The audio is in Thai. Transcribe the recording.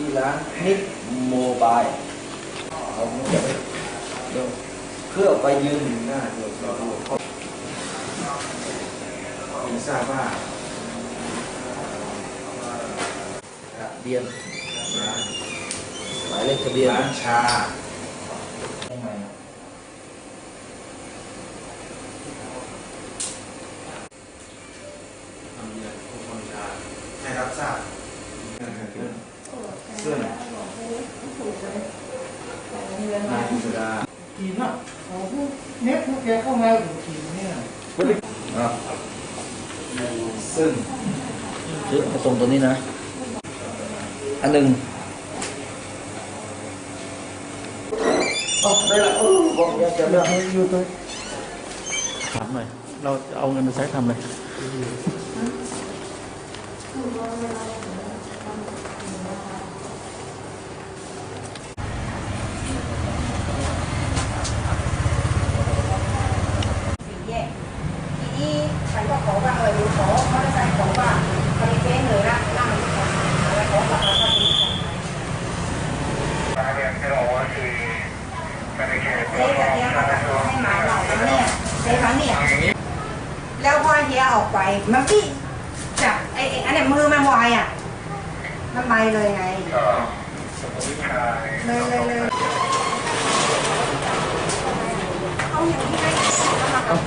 ที่ร้านนิดโมบายเอาเดี๋ยวเดี๋ยวเพื่อไปยืนหน้าตัวจเราเขาไม่ทราบว่าทะเบียนร้านหมายเลขทะเบียนร้านชา ทำไม ทำเนียนผู้คนชาให้รับทราบ ซึ่งนายกิษดาทีน่ะเขาพูดเน็ตพวกแกเข้ามาอยู่ทีเนี่ยอะซึ่งซื้อส่งตัวนี้นะ อันหนึ่งอ๋อได้ละเออบอกอยากจะเลือกอยู่ตัวถามหน่อย เราเอาเงินไปใช้ทำอะไร สี่แยกทีนี้ฉันก็ขอว่าเออหนูขอมอเตอร์ไซค์ขอว่าบริเวณเลยนะนั่งขอแล้วขอราคาเท่านี้เจ๊กับเฮียเขาจะให้หมายเราเนี่ยเจ๊คะเนี่ย แล้วพอเฮียออกไปมันพี่จับไอ้อันนี้มือมันวายอะมันไปเลยไงเลยเลยเลยเอาอย่างนี้ให้เอามากับ